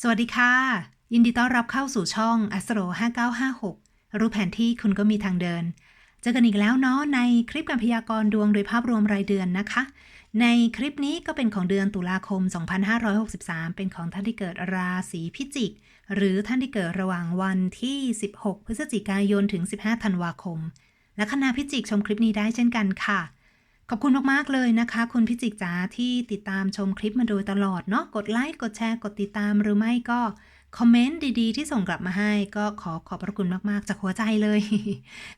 สวัสดีค่ะ ยินดีต้อนรับเข้าสู่ช่อง Astro 5956 รู้แผนที่คุณก็มีทางเดิน เจอกันอีกแล้วเนาะในคลิปการพยากรณ์ดวงโดยภาพรวมรายเดือนนะคะ ในคลิปนี้ก็เป็นของเดือนตุลาคม 2563 เป็นของท่านที่เกิดราศีพิจิก หรือท่านที่เกิดระหว่างวันที่ 16 พฤศจิกายนถึง 15 ธันวาคมและคณะพิจิกชมคลิปนี้ได้เช่นกันค่ะ ขอบคุณมากๆเลยนะคะ คุณพิจิกจ๋าที่ติดตามชมคลิปมาโดยตลอดเนาะกดไลค์กดแชร์กดติดตามหรือไม่ก็คอมเมนต์ดีๆ ที่ส่งกลับมาให้ ก็ขอขอบพระคุณมากๆ จากหัวใจเลย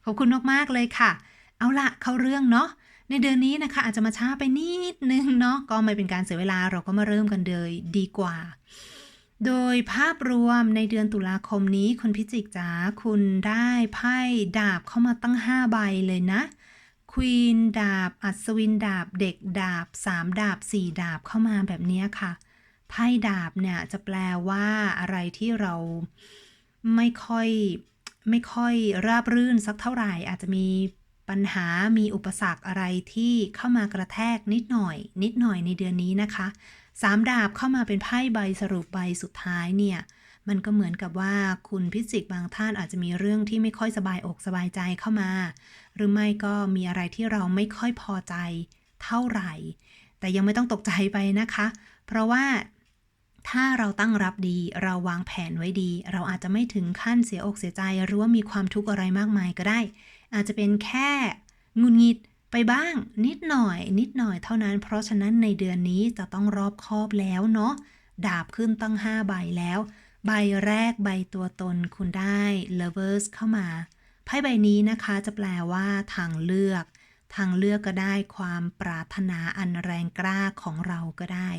ขอบคุณมากๆเลยค่ะ เอาละเข้าเรื่องเนาะในเดือนนี้นะคะ อาจจะมาช้าไปนิดนึงเนาะก็ไม่เป็นการเสียเวลาเราก็มาเริ่มกันเลยดีกว่า โดยภาพรวมในเดือนตุลาคมนี้คุณพิจิกจ๋าคุณได้ไพ่ดาบเข้ามาตั้ง 5 ใบเลยนะ ควีนดาบ อัศวินดาบ เด็กดาบ3ดาบ4ดาบเข้ามาแบบนี้ค่ะ ไพ่ดาบเนี่ยจะแปลว่าอะไรที่เราไม่ค่อยไม่ค่อยราบรื่นสักเท่าไหร่ อาจจะมีปัญหามีอุปสรรคอะไรที่เข้ามากระแทกนิดหน่อย นิดหน่อยในเดือนนี้นะคะสามดาบเข้ามาเป็นไพ่ใบสรุปใบสุดท้ายเนี่ย มันก็เหมือนกับว่าคุณพิจิกบางท่านอาจจะมีเรื่องที่ไม่ค่อยสบายอกสบายใจเข้ามา หรือไม่ก็มีอะไรที่เราไม่ค่อยพอใจเท่าไหร่ แต่ยังไม่ต้องตกใจไปนะคะ เพราะว่าถ้าเราตั้งรับดีเราวางแผนไว้ดี เราอาจจะไม่ถึงขั้นเสียอกเสียใจ หรือว่ามีความทุกข์อะไรมากมายก็ได้ อาจจะเป็นแค่งุนงิดไปบ้าง นิดหน่อย นิดหน่อยเท่านั้น เพราะฉะนั้นในเดือนนี้จะต้องรอบคอบแล้วเนาะดาบขึ้นตั้ง 5 ใบแล้ว ใบแรกใบตัวตนคุณได้ lovers เข้ามา ไพ่ใบนี้นะคะจะแปลว่าทางเลือก ทางเลือกก็ได้ความปรารถนาอันแรงกล้าของเราก็ได้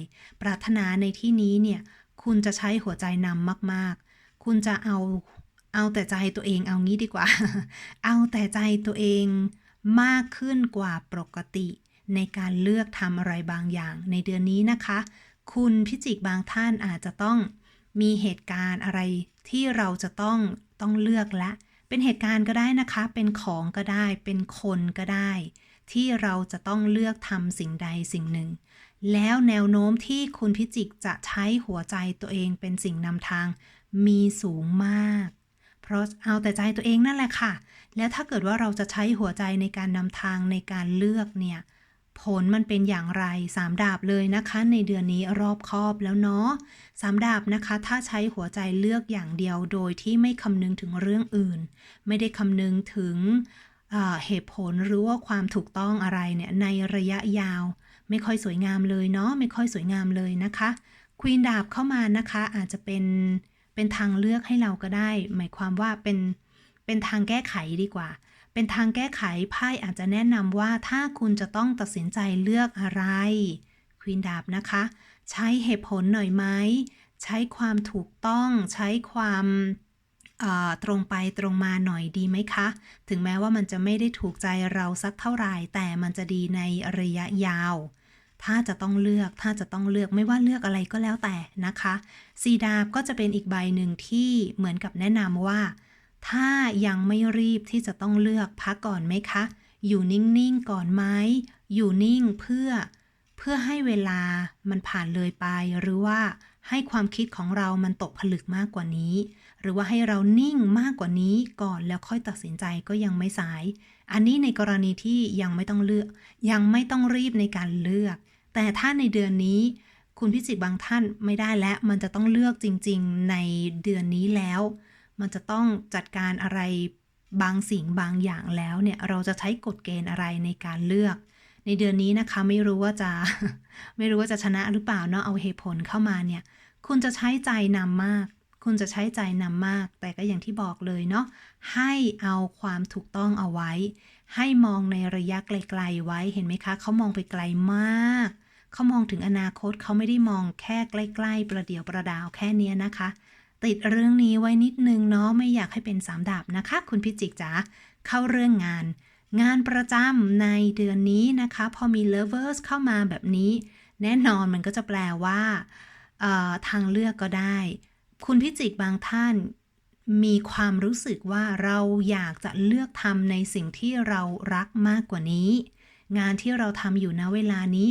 ปรารถนาในที่นี้เนี่ย คุณจะใช้หัวใจนำมากๆ คุณจะเอา เอาแต่ใจตัวเองเอางี้ดีกว่า เอาแต่ใจตัวเองมากขึ้นกว่าปกติ ในการเลือกทำอะไรบางอย่าง ในเดือนนี้นะคะ คุณพิจิกบางท่านอาจจะต้อง มีเหตุการณ์อะไรที่เราจะต้องต้องเลือกละ เป็นเหตุการณ์ก็ได้นะคะ เป็นของก็ได้ เป็นคนก็ได้ ที่เราจะต้องเลือกทำสิ่งใดสิ่งหนึ่ง แล้วแนวโน้มที่คุณพิจิกจะใช้หัวใจตัวเองเป็นสิ่งนำทาง มีสูงมาก เพราะเอาแต่ใจตัวเองนั่นแหละค่ะ แล้วถ้าเกิดว่าเราจะใช้หัวใจในการนำทางในการเลือกเนี่ย ผลมันเป็นอย่างไรสามดาบเลยนะคะ ในเดือนนี้รอบคอบแล้วเนาะสามดาบนะคะ ถ้าใช้หัวใจเลือกอย่างเดียวโดยที่ไม่คำนึงถึงเรื่องอื่น ไม่ได้คำนึงถึงเเหตุผลหรือว่าความถูกต้องอะไรเนี่ยในระยะยาว ไม่ค่อยสวยงามเลยเนาะไม่ค่อยสวยงามเลยนะคะควีนดาบเข้ามานะคะ อาจจะเป็นเป็นทางเลือกให้เราก็ได้ หมายความว่าเป็นเป็นทางแก้ไขดีกว่า เป็นทางแก้ไขไพ่อาจจะแนะนำว่าถ้าคุณจะต้องตัดสินใจเลือกอะไรควีนดาบนะคะ ใช้เหตุผลหน่อยไหมใช้ความถูกต้องใช้ความตรงไปตรงมาหน่อยดีไหมคะ ถึงแม้ว่ามันจะไม่ได้ถูกใจเราสักเท่าไหร่ แต่มันจะดีในระยะยาว ถ้าจะต้องเลือก ถ้าจะต้องเลือกไม่ว่าเลือกอะไรก็แล้วแต่นะคะซีดาบก็จะเป็นอีกใบหนึ่งที่เหมือนกับแนะนำว่า ถ้ายังไม่รีบที่จะต้องเลือกพักก่อนไหมคะ อยู่นิ่งๆก่อนไหมอยู่นิ่งเพื่อเพื่อให้เวลามันผ่านเลยไป หรือว่าให้ความคิดของเรามันตกผลึกมากกว่านี้ หรือว่าให้เรานิ่งมากกว่านี้ก่อนแล้วค่อยตัดสินใจก็ยังไม่สาย อันนี้ในกรณีที่ยังไม่ต้องเลือก ยังไม่ต้องรีบในการเลือก แต่ถ้าในเดือนนี้ คุณพิจิตบางท่านไม่ได้และมันจะต้องเลือกจริง ๆ ในเดือนนี้แล้ว มันจะต้องจัดการอะไรบางสิ่งบางอย่างแล้วเนี่ยเราจะใช้กฎเกณฑ์อะไรในการเลือก ในเดือนนี้นะคะไม่รู้ว่าจะไม่รู้ว่าจะชนะหรือเปล่าเนาะเอาเหตุผลเข้ามาเนี่ย คุณจะใช้ใจนำมาก คุณจะใช้ใจนำมาก แต่ก็อย่างที่บอกเลยเนาะให้เอาความถูกต้องเอาไว้ ให้มองในระยะไกลๆไว้เห็นไหมคะเขามองไปไกลมาก เขามองถึงอนาคตเขาไม่ได้มองแค่ใกล้ ๆ ประเดี๋ยวประดาวแค่นี้นะคะ ติดเรื่องนี้ไว้นิดนึงเนาะไม่อยากให้เป็นสามดาบนะคะ คุณพิจิกจ๋าเข้าเรื่องงาน งานประจำในเดือนนี้นะคะ พอมี lovers เข้ามาแบบนี้ แน่นอนมันก็จะแปลว่าทางเลือกก็ได้ คุณพิจิกบางท่านมีความรู้สึกว่าเราอยากจะเลือกทำในสิ่งที่เรารักมากกว่านี้ งานที่เราทำอยู่ณเวลานี้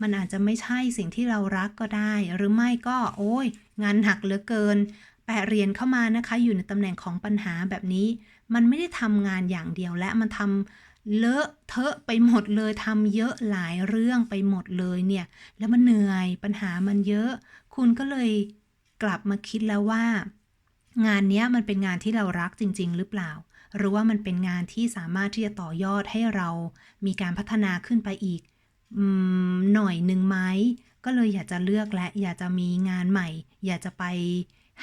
มันอาจจะไม่ใช่สิ่งที่เรารักก็ได้ หรือไม่ก็โอ้ย งานหนักเหลือเกิน แปะเหรียญเข้ามานะคะ อยู่ในตำแหน่งของปัญหาแบบนี้ มันไม่ได้ทำงานอย่างเดียวและมันทำเลอะเทอะไปหมดเลยทำเยอะหลายเรื่องไปหมดเลยเนี่ย แล้วมันเหนื่อยปัญหามันเยอะ คุณก็เลยกลับมาคิดแล้วว่า งานนี้มันเป็นงานที่เรารักจริง ๆ หรือเปล่าหรือว่ามันเป็นงานที่สามารถที่จะต่อยอดให้เรามีการพัฒนาขึ้นไปอีก หน่อยหนึ่งไหมก็เลยอยากจะเลือกและอยากจะมีงานใหม่ อยากจะไป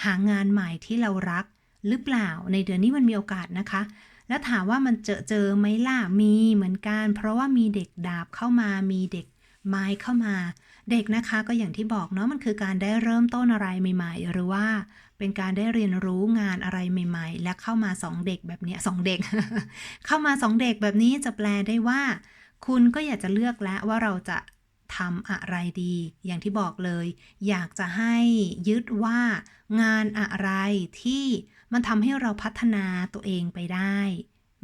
หางานใหม่ที่เรารักหรือเปล่าในเดือนนี้มันมีโอกาสนะคะ แล้วถามว่ามันเจอเจอไหมล่ะมีเหมือนกัน เพราะว่ามีเด็กดาบเข้ามามีเด็กไม้เข้ามา เด็กนะคะก็อย่างที่บอกเนาะมันคือการได้เริ่มต้นอะไรใหม่ ๆ หรือว่าเป็นการได้เรียนรู้งานอะไรใหม่ ๆ และเข้ามาสองเด็กแบบนี้สองเด็ก เข้ามาสองเด็กแบบนี้จะแปลได้ว่า คุณก็อยากจะเลือกแล้วว่าเราจะทำอะไรดี อย่างที่บอกเลย อยากจะให้ยึดว่างานอะไรที่มันทำให้เราพัฒนาตัวเองไปได้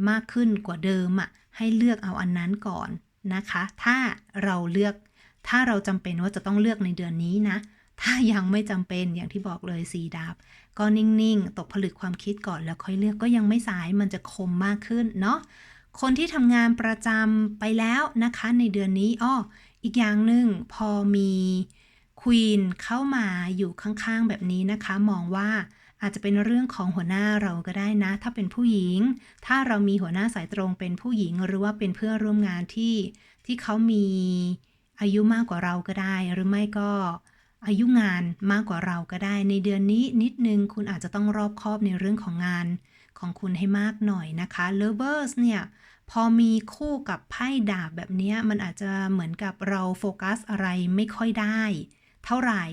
มากขึ้นกว่าเดิมอะ่ะให้เลือกเอาอันนั้นก่อนนะคะ ถ้าเราเลือก ถ้าเราจำเป็นว่าจะต้องเลือกในเดือนนี้นะ ถ้ายังไม่จำเป็นอย่างที่บอกเลยสีดาบก็นิ่งๆ ตกผลึกความคิดก่อนแล้วค่อยเลือกก็ยังไม่สายมันจะคมมากขึ้นเนาะ คนที่ทำงานประจำไปแล้วนะคะในเดือนนี้อ้ออีกอย่างหนึ่งพอมีควีนเข้ามาอยู่ข้างๆแบบนี้นะคะ มองว่าอาจจะเป็นเรื่องของหัวหน้าเราก็ได้นะ ถ้าเป็นผู้หญิง ถ้าเรามีหัวหน้าสายตรงเป็นผู้หญิง หรือว่าเป็นเพื่อนร่วมงานที่ที่เขามีอายุมากกว่าเราก็ได้ หรือไม่ก็อายุงานมากกว่าเราก็ได้ ในเดือนนี้นิดนึงคุณอาจจะต้องรอบคอบในเรื่องของงาน ของคุณให้มากหน่อยนะคะ lovers เนี่ยพอมีคู่กับไพ่ดาบแบบนี้มันอาจจะเหมือนกับเราโฟกัสอะไรไม่ค่อยได้ เท่าไหร่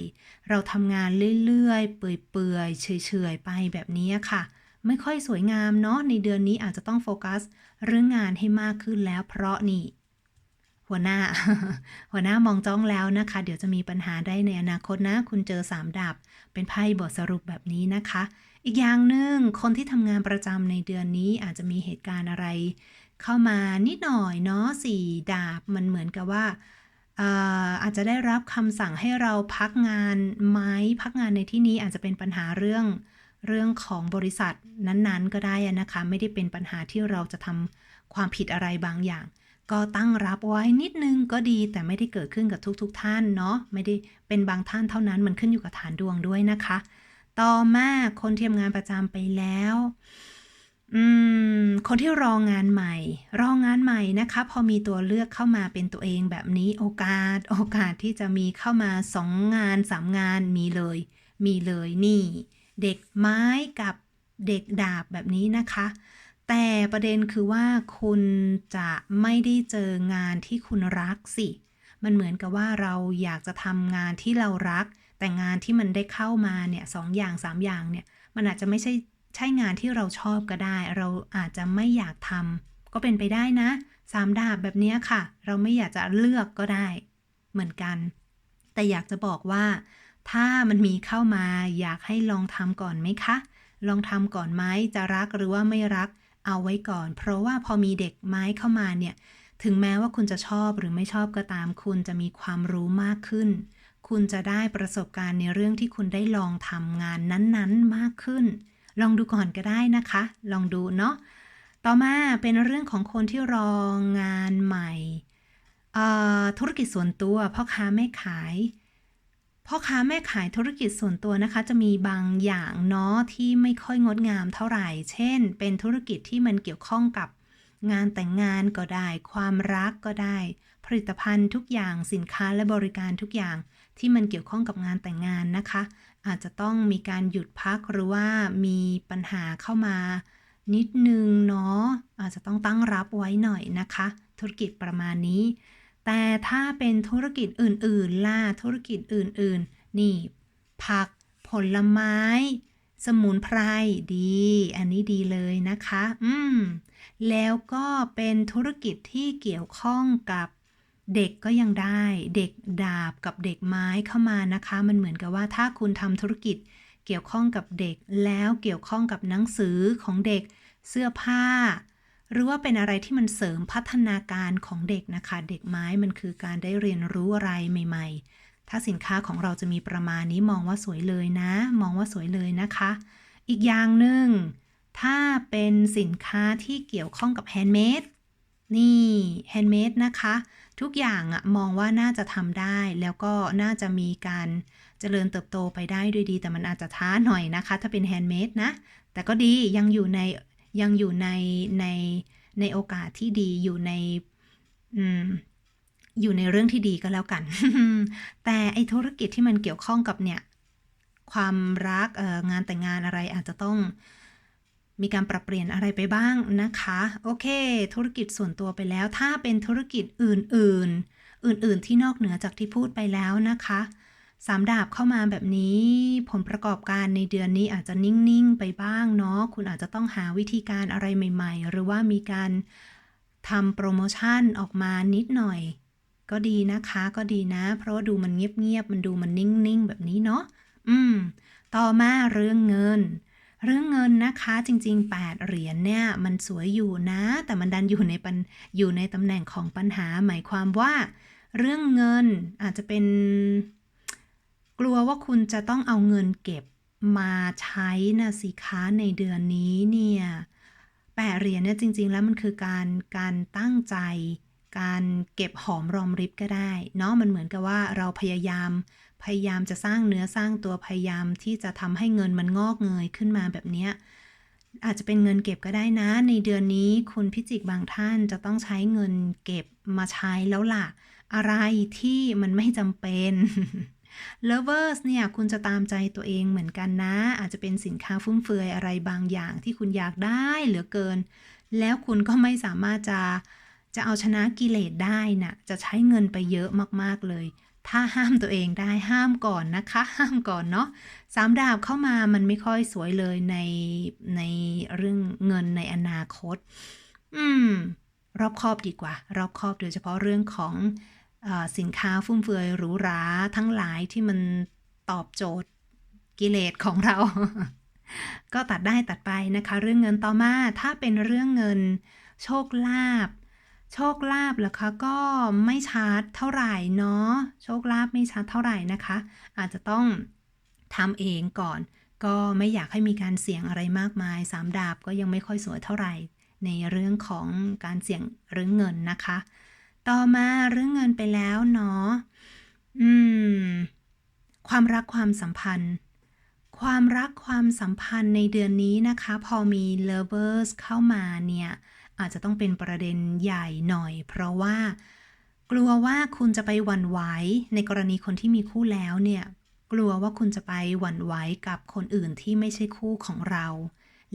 เราทำงานเรื่อยๆ เปื่อยๆ เฉยๆ ไปแบบนี้ค่ะ ไม่ค่อยสวยงามเนาะในเดือนนี้อาจจะต้องโฟกัสเรื่องงานให้มากขึ้นแล้วเพราะนี่ หัวหน้า หัวหน้ามองจ้องแล้วนะคะ เดี๋ยวจะมีปัญหาได้ในอนาคตนะ คุณเจอสามดาบเป็นไพ่บทสรุปแบบนี้นะคะ อีกอย่างหนึ่งคนที่ทำงานประจำในเดือนนี้อาจจะมีเหตุการณ์อะไร เข้ามานิดหน่อยเนาะสี่ดาบมันเหมือนกับว่าอาอาจจะได้รับคำสั่งให้เราพักงานไหมพักงานในที่นี้อาจจะเป็นปัญหาเรื่องเรื่องของบริษัทนั้นๆ ก็ได้นะคะ ไม่ได้เป็นปัญหาที่เราจะทำความผิดอะไรบางอย่าง ก็ตั้งรับไว้นิดนึงก็ดีแต่ไม่ได้เกิดขึ้นกับทุกๆทท่านเนาะไม่ได้เป็นบางท่านเท่านั้นมันขึ้นอยู่กับฐานดวงด้วยนะคะ ต่อมาคนที่ทำงานประจำไปแล้วอืมคนที่รองงานใหม่ รองงานใหม่นะคะ พอมีตัวเลือกเข้ามาเป็นตัวเองแบบนี้โอกาส โอกาสที่จะมีเข้ามาสองงานสามงานมีเลย มีเลยนี่ เด็กไม้กับเด็กดาบแบบนี้นะคะ แต่ประเด็นคือว่าคุณจะไม่ได้เจองานที่คุณรักสิ มันเหมือนกับว่าเราอยากจะทำงานที่เรารัก แต่งานที่มันได้เข้ามาเนี่ยสองอย่างสามอย่างเนี่ย มันอาจจะไม่ใช่ใช่งานที่เราชอบก็ได้ เราอาจจะไม่อยากทำก็เป็นไปได้นะสามดาบแบบนี้ค่ะ เราไม่อยากจะเลือกก็ได้ เหมือนกัน แต่อยากจะบอกว่า ถ้ามันมีเข้ามาอยากให้ลองทำก่อนไหมคะ ลองทำก่อนไหมจะรักหรือว่าไม่รัก เอาไว้ก่อน เพราะว่าพอมีเด็กไม้เข้ามาเนี่ย ถึงแม้ว่าคุณจะชอบหรือไม่ชอบก็ตาม คุณจะมีความรู้มากขึ้น คุณจะได้ประสบการณ์ในเรื่องที่คุณได้ลองทำงานนั้นๆมากขึ้น ลองดูก่อนก็ได้นะคะ ลองดูเนาะ ต่อมาเป็นเรื่องของคนที่รองงานใหม่ธุรกิจส่วนตัวพ่อค้าแม่ขาย พ่อค้าแม่ขายธุรกิจส่วนตัวนะคะ จะมีบางอย่างเนาะที่ไม่ค่อยงดงามเท่าไหร่ เช่น เป็นธุรกิจที่มันเกี่ยวข้องกับงานแต่งงานก็ได้ ความรักก็ได้ ผลิตภัณฑ์ทุกอย่างสินค้าและบริการทุกอย่างที่มันเกี่ยวข้องกับงานแต่งงานนะคะ อาจจะต้องมีการหยุดพักหรือว่ามีปัญหาเข้ามา นิดนึงเนาะอาจจะต้องตั้งรับไว้หน่อยนะคะ ธุรกิจประมาณนี้ แต่ถ้าเป็นธุรกิจอื่นๆ ล่ะธุรกิจอื่นๆ นี่ ผักผลไม้ สมุนไพรดี อันนี้ดีเลยนะคะ อืม แล้วก็เป็นธุรกิจที่เกี่ยวข้องกับเด็กก็ยังได้ เด็กดาบกับเด็กไม้เข้ามานะคะ มันเหมือนกับว่าถ้าคุณทำธุรกิจเกี่ยวข้องกับเด็ก แล้วเกี่ยวข้องกับหนังสือของเด็ก เสื้อผ้า หรือว่าเป็นอะไรที่มันเสริมพัฒนาการของเด็กนะคะ เด็กไม้มันคือการได้เรียนรู้อะไรใหม่ ๆ ถ้าสินค้าของเราจะมีประมาณนี้มองว่าสวยเลยนะ มองว่าสวยเลยนะคะ อีกอย่างหนึ่งถ้าเป็นสินค้าที่เกี่ยวข้องกับแฮนด์เมดนี่แฮนด์เมดนะคะ ทุกอย่างอะมองว่าน่าจะทำได้ แล้วก็น่าจะมีการเจริญเติบโตไปได้ด้วยดี แต่มันอาจจะช้าหน่อยนะคะ ถ้าเป็นแฮนด์เมดนะ แต่ก็ดียังอยู่ใน ยังอยู่ในในในโอกาสที่ดีอยู่ในอืมอยู่ในเรื่องที่ดีก็แล้วกัน แต่ไอธุรกิจที่มันเกี่ยวข้องกับเนี่ย ความรักงานแต่งงานอะไรอาจจะต้องมีการปรับเปลี่ยนอะไรไปบ้างนะคะ โอเค ธุรกิจส่วนตัวไปแล้ว ถ้าเป็นธุรกิจอื่น ๆ อื่น ๆ ที่นอกเหนือจากที่พูดไปแล้วนะคะ สามดาบเข้ามาแบบนี้ผลประกอบการในเดือนนี้อาจจะนิ่ง ๆ ไปบ้างเนาะคุณอาจจะต้องหาวิธีการอะไรใหม่ ๆ หรือว่ามีการทำโปรโมชั่นออกมานิดหน่อย ก็ดีนะคะก็ดีนะ เพราะาดูมันเงียบ ๆ มันดูมันนิ่ง ๆ แบบนี้เนาะอืม ต่อมาเรื่องเงิน เรื่องเงินนะคะจริง ๆ 8 เหรียญเนี่ย มันสวยอยู่นะ แต่มันดันอยู่ในปัญอยู่ในตำแหน่งของปัญหาหมายความว่า เรื่องเงินอาจจะเป็น กลัวว่าคุณจะต้องเอาเงินเก็บมาใช้นะสิคะในเดือนนี้เนี่ยแปดเหรียญเนี่ยจริง ๆ แล้วมันคือการการตั้งใจ การเก็บหอมรอมริบก็ได้เนาะมันเหมือนกับว่าเราพยายามพยายามจะสร้างเนื้อสร้างตัวพยายามที่จะทำให้เงินมันงอกเงยขึ้นมาแบบเนี้ยอาจจะเป็นเงินเก็บก็ได้นะ ในเดือนนี้คุณพิจิกบางท่านจะต้องใช้เงินเก็บมาใช้แล้วล่ะ อะไรที่มันไม่จำเป็น Lovers เนี่ยคุณจะตามใจตัวเองเหมือนกันนะ อาจจะเป็นสินค้าฟุ่มเฟือยอะไรบางอย่างที่คุณอยากได้เหลือเกิน แล้วคุณก็ไม่สามารถจะจะเอาชนะกิเลสได้นะ่ะ จะใช้เงินไปเยอะมากๆเลย ถ้าห้ามตัวเองได้ห้ามก่อนนะคะ ห้ามก่อนเนาะสามดาบเข้ามามันไม่ค่อยสวยเลยในในเรื่องเงินในอนาคต อืม รอบคอบดีกว่า รอบคอบโดยเฉพาะเรื่องของ สินค้าฟุ่มเฟือยหรูหราทั้งหลายที่มันตอบโจทย์กิเลสของเรา ก็ตัดได้ตัดไปนะคะ เรื่องเงินต่อมาถ้าเป็นเรื่องเงินโชคลาภโชคลาภเหรอคะก็ไม่ชัดเท่าไหร่เนาะโชคลาภไม่ชัดเท่าไหร่นะคะ อาจจะต้องทำเองก่อน ก็ไม่อยากให้มีการเสี่ยงอะไรมากมายสามดาบก็ยังไม่ค่อยสวยเท่าไหร่ ในเรื่องของการเสี่ยงเรื่องเงินนะคะ ต่อมาเรื่องเงินไปแล้วเนาะ อืม ความรักความสัมพันธ์ ความรักความสัมพันธ์ในเดือนนี้นะคะ พอมี lovers เข้ามาเนี่ย อาจจะต้องเป็นประเด็นใหญ่หน่อย เพราะว่า กลัวว่าคุณจะไปหวั่นไหวในกรณีคนที่มีคู่แล้วเนี่ย กลัวว่าคุณจะไปหวั่นไหวกับคนอื่นที่ไม่ใช่คู่ของเรา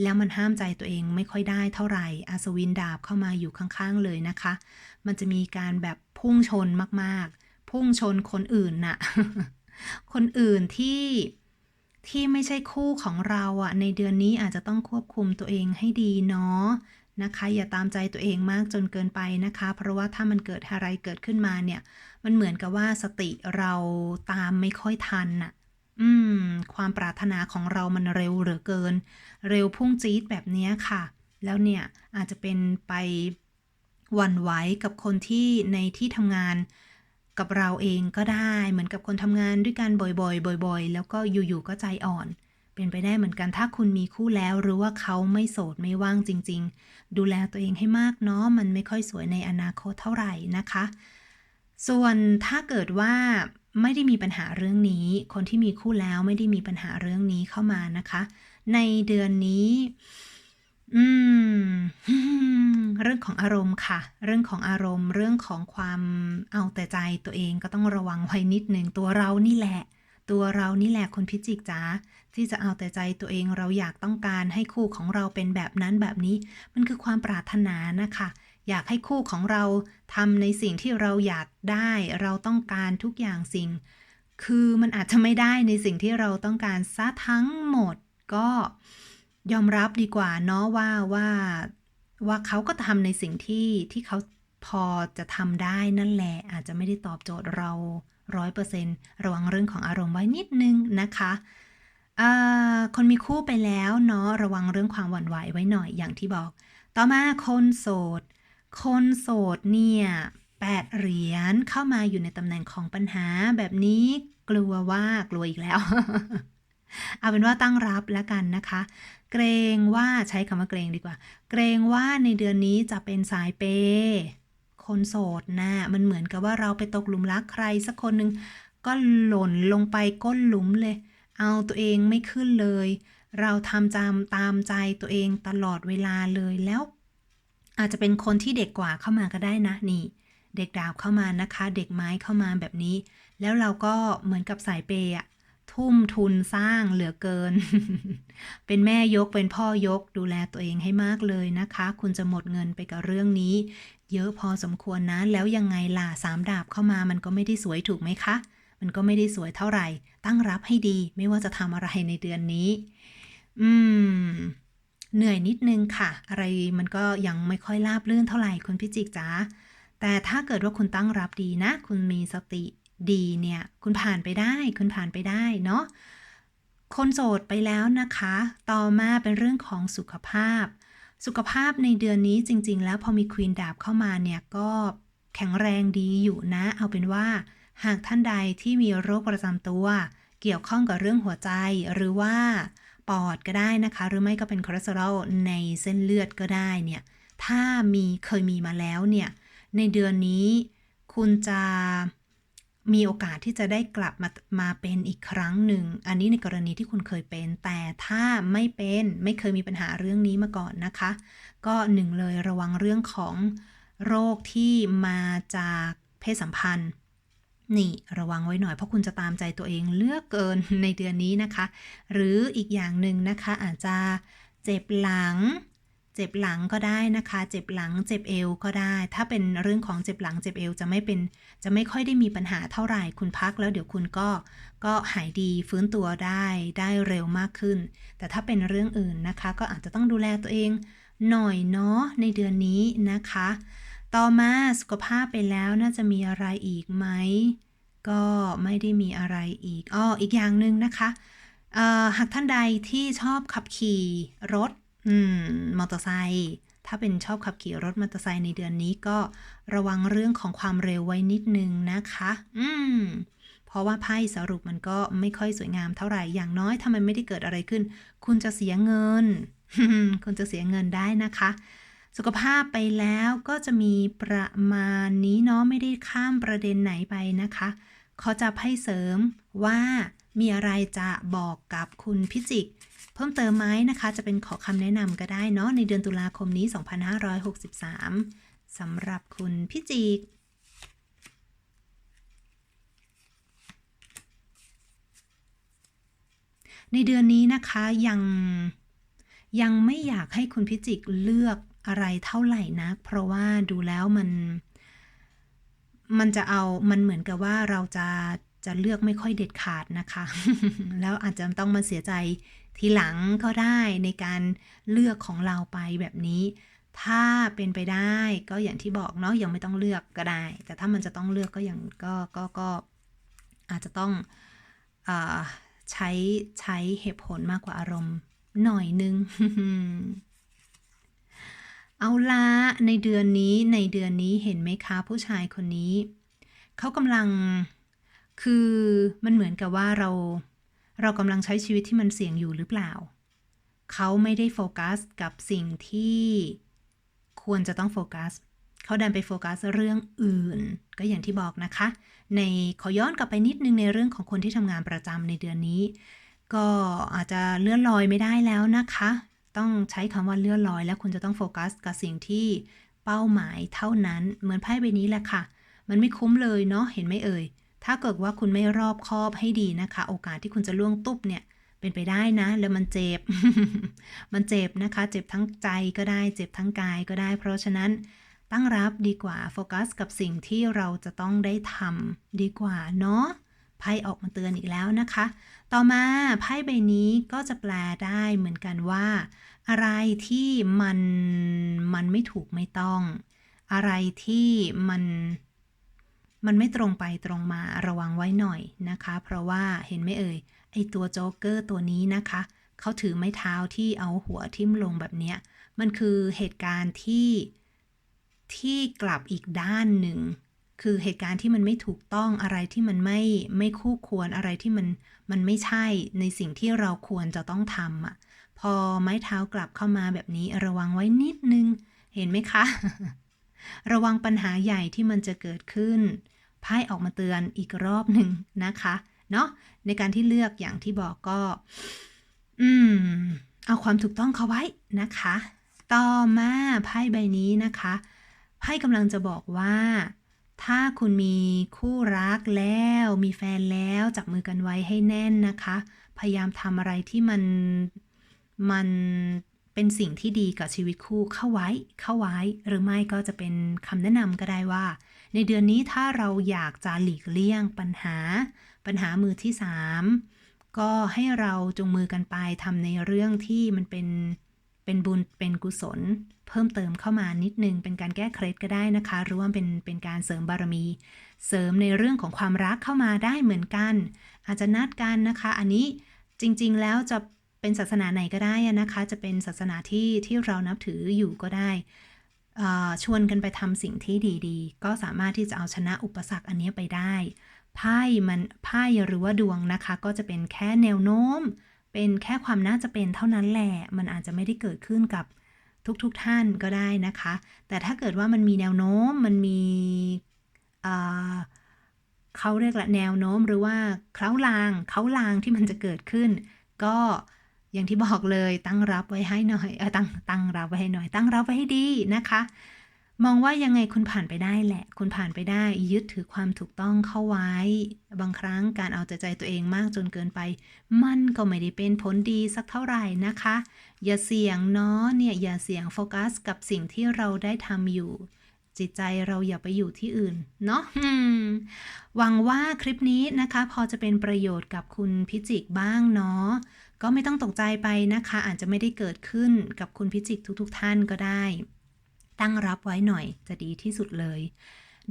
แล้วมันห้ามใจตัวเองไม่ค่อยได้เท่าไหร่อาสวินดาบเข้ามาอยู่ข้างๆเลยนะคะ มันจะมีการแบบพุ่งชนมากๆ พุ่งชนคนอื่นน่ะ คนอื่นที่ที่ไม่ใช่คู่ของเราอะในเดือนนี้อาจจะต้องควบคุมตัวเองให้ดีเนาะนะคะอย่าตามใจตัวเองมากจนเกินไปนะคะ เพราะว่าถ้ามันเกิดอะไรเกิดขึ้นมาเนี่ย มันเหมือนกับว่าสติเราตามไม่ค่อยทันน่ะ อืม ความปรารถนาของเรามันเร็วเหลือเกิน เร็วพุ่งจี๊ดแบบนี้ค่ะ แล้วเนี่ยอาจจะเป็นไปหวั่นไหวกับคนที่ในที่ทำงานกับเราเองก็ได้เหมือนกับคนทำงานด้วยกันบ่อยๆ บ่อย ๆ แล้วก็อยู่ๆก็ใจอ่อน เป็นไปได้เหมือนกันถ้าคุณมีคู่แล้วหรือว่าเขาไม่โสดไม่ว่างจริง ๆ ดูแลตัวเองให้มากเนาะมันไม่ค่อยสวยในอนาคตเท่าไหร่นะคะ ส่วนถ้าเกิดว่า ไม่ได้มีปัญหาเรื่องนี้ คนที่มีคู่แล้วไม่ได้มีปัญหาเรื่องนี้เข้ามานะคะ ในเดือนนี้อืม เรื่องของอารมณ์ค่ะ เรื่องของอารมณ์ เรื่องของความเอาแต่ใจตัวเองก็ต้องระวังไว้นิดหนึ่งตัวเรานี่แหละ ตัวเรานี่แหละคนพิจิกจ๋าที่จะเอาแต่ใจตัวเองเราอยากต้องการให้คู่ของเราเป็นแบบนั้นแบบนี้ มันคือความปรารถนานะคะ อยากให้คู่ของเราทำในสิ่งที่เราอยากได้ เราต้องการทุกอย่างสิ่ง คือมันอาจจะไม่ได้ในสิ่งที่เราต้องการซะทั้งหมดก็ยอมรับดีกว่าเนาะว่าว่าว่าเขาก็ทำในสิ่งที่ที่เขาพอจะทำได้นั่นแหละ อาจจะไม่ได้ตอบโจทย์เราร้อยเปอร์เซ็นระวังเรื่องของอารมณ์ไว้นิดนึงนะคะคนมีคู่ไปแล้วเนาะระวังเรื่องความหวั่นไหวไว้หน่อยอย่างที่บอก ต่อมาคนโสด คนโสดเนี่ยแปดเหรียญเข้ามาอยู่ในตำแหน่งของปัญหาแบบนี้กลัวว่ากลัวอีกแล้ว เอาเป็นว่าตั้งรับแล้วกันนะคะ เกรงว่าใช้คำว่าเกรงดีกว่า เกรงว่าในเดือนนี้จะเป็นสายเปย์คนโสดนะมันเหมือนกับว่าเราไปตกหลุมรักใครสักคนหนึ่งก็หล่นลงไปก้นหลุมเลย เอาตัวเองไม่ขึ้นเลย เราทำจำตามใจตัวเองตลอดเวลาเลยแล้ว อาจจะเป็นคนที่เด็กกว่าเข้ามาก็ได้นะนี่ เด็กดาวเข้ามานะคะ เด็กไม้เข้ามาแบบนี้ แล้วเราก็เหมือนกับสายเปย์อะทุ่มทุนสร้างเหลือเกิน เป็นแม่ยกเป็นพ่อยกดูแลตัวเองให้มากเลยนะคะ คุณจะหมดเงินไปกับเรื่องนี้ เยอะพอสมควรนะ แล้วยังไงล่ะสามดาบเข้ามามันก็ไม่ได้สวยถูกไหมคะ มันก็ไม่ได้สวยเท่าไหร่ ตั้งรับให้ดีไม่ว่าจะทำอะไรในเดือนนี้ อืม เหนื่อยนิดนึงค่ะ อะไรมันก็ยังไม่ค่อยราบรื่นเท่าไหร่คุณพิจิกจ๋าแต่ถ้าเกิดว่าคุณตั้งรับดีนะ คุณมีสติดีเนี่ย คุณผ่านไปได้ คุณผ่านไปได้เนาะคนโสดไปแล้วนะคะ ต่อมาเป็นเรื่องของสุขภาพ สุขภาพในเดือนนี้จริง ๆ แล้วพอมีควีนดาบเข้ามาเนี่ยก็แข็งแรงดีอยู่นะ เอาเป็นว่า หากท่านใดที่มีโรคประจำตัว เกี่ยวข้องกับเรื่องหัวใจหรือว่า ปอดก็ได้นะคะ หรือไม่ก็เป็นคอเลสเตอรอลในเส้นเลือดก็ได้เนี่ย ถ้ามีเคยมีมาแล้วเนี่ย ในเดือนนี้คุณจะมีโอกาสที่จะได้กลับมามาเป็นอีกครั้งหนึ่ง อันนี้ในกรณีที่คุณเคยเป็น แต่ถ้าไม่เป็นไม่เคยมีปัญหาเรื่องนี้มาก่อนนะคะ ก็หนึ่งเลยระวังเรื่องของโรคที่มาจากเพศสัมพันธ์ นี่ระวังไว้หน่อยเพราะคุณจะตามใจตัวเองเลือกเกินในเดือนนี้นะคะ หรืออีกอย่างหนึ่งนะคะอาจจะเจ็บหลัง เจ็บหลังก็ได้นะคะ เจ็บหลังเจ็บเอวก็ได้ ถ้าเป็นเรื่องของเจ็บหลังเจ็บเอวจะไม่เป็นจะไม่ค่อยได้มีปัญหาเท่าไหร่คุณพักแล้วเดี๋ยวคุณก็ก็หายดีฟื้นตัวได้ได้เร็วมากขึ้น แต่ถ้าเป็นเรื่องอื่นนะคะ ก็อาจจะต้องดูแลตัวเองหน่อยเนาะในเดือนนี้นะคะ ต่อมาสุขภาพไปแล้วน่าจะมีอะไรอีกไหม ก็ไม่ได้มีอะไรอีกอ้ออีกอย่างหนึ่งนะคะหากท่านใดที่ชอบขับขี่รถมมอเตอร์ไซค์ถ้าเป็นชอบขับขี่รถมอเตอร์ไซค์ในเดือนนี้ก็ระวังเรื่องของความเร็วไว้นิดนึงนะคะ อืม เพราะว่าไพ่สรุปมันก็ไม่ค่อยสวยงามเท่าไหร่ อย่างน้อยถ้ามันไม่ได้เกิดอะไรขึ้น คุณจะเสียเงิน คุณจะเสียเงินได้นะคะ สุขภาพไปแล้วก็จะมีประมาณนี้เนาะไม่ได้ข้ามประเด็นไหนไปนะคะเขาจะให้เสริมว่ามีอะไรจะบอกกับคุณพิจิก เพิ่มเติมไหมนะคะ จะเป็นขอคำแนะนำก็ได้เนาะในเดือนตุลาคมนี้ 2563สำหรับคุณพิจิกในเดือนนี้นะคะยังยังไม่อยากให้คุณพิจิกเลือก อะไรเท่าไหร่นะเพราะว่าดูแล้วมัน มันจะเอา มันเหมือนกับว่าเราจะจะเลือกไม่ค่อยเด็ดขาดนะคะ แล้วอาจจะต้องมาเสียใจทีหลังก็ได้ในการเลือกของเราไปแบบนี้ ถ้าเป็นไปได้ก็อย่างที่บอกเนาะยังไม่ต้องเลือกก็ได้ แต่ถ้ามันจะต้องเลือกก็อย่างก็ก็ก็อาจจะต้องอใช้ใช้เหตุผลมากกว่าอารมณ์หน่อยนึง เอาละในเดือนนี้ในเดือนนี้เห็นไหมคะผู้ชายคนนี้ เขากำลังคือมันเหมือนกับว่าเรา เรากำลังใช้ชีวิตที่มันเสี่ยงอยู่หรือเปล่า เขาไม่ได้โฟกัสกับสิ่งที่ควรจะต้องโฟกัส เขาดันไปโฟกัสเรื่องอื่น ก็อย่างที่บอกนะคะ ในขอย้อนกลับไปนิดนึงในเรื่องของคนที่ทำงานประจำในเดือนนี้ ก็อาจจะเลื่อนลอยไม่ได้แล้วนะคะ ต้องใช้คำว่าเลื่อนลอย แล้วคุณจะต้องโฟกัสกับสิ่งที่เป้าหมายเท่านั้น เหมือนไพ่ใบนี้แหละค่ะ มันไม่คุ้มเลยเนาะเห็นไหมเอ่ย ถ้าเกิดว่าคุณไม่รอบคอบให้ดีนะคะ โอกาสที่คุณจะล่วงตุ๊บเนี่ยเป็นไปได้นะ แล้วมันเจ็บ มันเจ็บนะคะ เจ็บทั้งใจก็ได้ เจ็บทั้งกายก็ได้ เพราะฉะนั้นตั้งรับดีกว่าโฟกัสกับสิ่งที่เราจะต้องได้ทำดีกว่าเนาะ ไพ่ออกมาเตือนอีกแล้วนะคะ ต่อมาไพ่ใบนี้ก็จะแปลได้เหมือนกันว่า อะไรที่มันมันไม่ถูกไม่ต้อง อะไรที่มันมันไม่ตรงไปตรงมาระวังไว้หน่อยนะคะ เพราะว่าเห็นไหมเอ่ยไอตัวโจ๊กเกอร์ตัวนี้นะคะ เขาถือไม้เท้าที่เอาหัวทิ่มลงแบบเนี้ย มันคือเหตุการณ์ที่ที่กลับอีกด้านหนึ่ง คือเหตุการณ์ที่มันไม่ถูกต้องอะไรที่มันไม่ไม่คู่ควรอะไรที่มันมันไม่ใช่ในสิ่งที่เราควรจะต้องทำอะพอไม้เท้ากลับเข้ามาแบบนี้ระวังไว้นิดนึง เห็นไหมคะ ระวังปัญหาใหญ่ที่มันจะเกิดขึ้นไพ่ออกมาเตือนอีกรอบหนึ่งนะคะเนาะในการที่เลือกอย่างที่บอกก็ อืม เอาความถูกต้องเข้าไว้นะคะ ต่อมาไพ่ใบนี้นะคะไพ่กำลังจะบอกว่า ถ้าคุณมีคู่รักแล้วมีแฟนแล้วจับมือกันไว้ให้แน่นนะคะ พยายามทำอะไรที่มันมันเป็นสิ่งที่ดีกับชีวิตคู่เข้าไว้ เข้าไว้ หรือไม่ก็จะเป็นคำแนะนำก็ได้ว่า ในเดือนนี้ถ้าเราอยากจะหลีกเลี่ยงปัญหา ปัญหามือที่สามก็ให้เราจงมือกันไปทำในเรื่องที่มันเป็น เป็นบุญเป็นกุศล เพิ่มเติมเข้ามานิดนึง เป็นการแก้เคล็ดก็ได้นะคะ หรือว่าเป็นเป็นการเสริมบารมี เสริมในเรื่องของความรักเข้ามาได้เหมือนกัน อาจจะนัดกันนะคะ อันนี้จริงๆแล้วจะเป็นศาสนาไหนก็ได้นะคะ จะเป็นศาสนาที่ที่เรานับถืออยู่ก็ได้ชวนกันไปทำสิ่งที่ดีๆ ก็สามารถที่จะเอาชนะอุปสรรคอันนี้ไปได้ไพ่มันไพ่หรือว่าดวงนะคะ ก็จะเป็นแค่แนวโน้ม เป็นแค่ความน่าจะเป็นเท่านั้นแหละ มันอาจจะไม่ได้เกิดขึ้นกับทุกๆทท่านก็ได้นะคะ แต่ถ้าเกิดว่ามันมีแนวโน้ม มันมีเขาเรียกละแนวโน้มหรือว่าเคล้าลางเขาลางที่มันจะเกิดขึ้น ก็อย่างที่บอกเลยตั้งรับไว้ให้หน่อย เออตั้งตั้งรับไว้ให้หน่อย ตั้งรับไว้ให้ดีนะคะ มองว่ายังไงคุณผ่านไปได้แหละ คุณผ่านไปได้ ยึดถือความถูกต้องเข้าไว้ บางครั้งการเอาแต่ใจตัวเองมากจนเกินไป มันก็ไม่ได้เป็นผลดีสักเท่าไหร่นะคะ อย่าเสี่ยงเนาะเนี่ยอย่าเสี่ยงโฟกัส กับสิ่งที่เราได้ทำอยู่ จิตใจเราอย่าไปอยู่ที่อื่น เนาะหวังว่าคลิปนี้นะคะ พอจะเป็นประโยชน์กับคุณพิจิกบ้างเนาะก็ไม่ต้องตกใจไปนะคะ อาจจะไม่ได้เกิดขึ้นกับคุณพิจิกทุก ๆทท่านก็ได้ ตั้งรับไว้หน่อยจะดีที่สุดเลย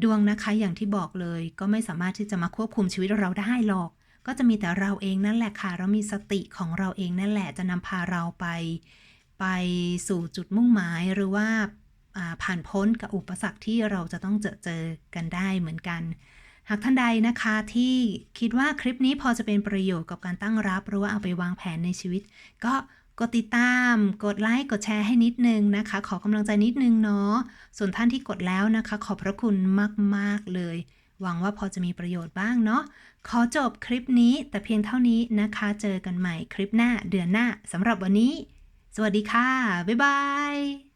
ดวงนะคะอย่างที่บอกเลย ก็ไม่สามารถที่จะมาควบคุมชีวิตเราได้หรอก ก็จะมีแต่เราเองนั่นแหละค่ะ เรามีสติของเราเองนั่นแหละจะนำพาเราไป ไปสู่จุดมุ่งหมายหรือว่าอ่าผ่านพ้นกับอุปสรรคที่เราจะต้องเจอเจอกันได้เหมือนกัน หากท่านใดนะคะที่คิดว่าคลิปนี้พอจะเป็นประโยชน์กับการตั้งรับ หรือว่าเอาไปวางแผนในชีวิต ก็ กดติดตาม กดไลค์ กดแชร์ให้นิดนึงนะคะ ขอกำลังใจนิดนึงเนาะ ส่วนท่านที่กดแล้วนะคะ ขอบพระคุณมาก ๆ เลย หวังว่าพอจะมีประโยชน์บ้างเนาะ ขอจบคลิปนี้แต่เพียงเท่านี้นะคะ เจอกันใหม่คลิปหน้าเดือนหน้าสำหรับวันนี้ สวัสดีค่ะ บ๊ายบาย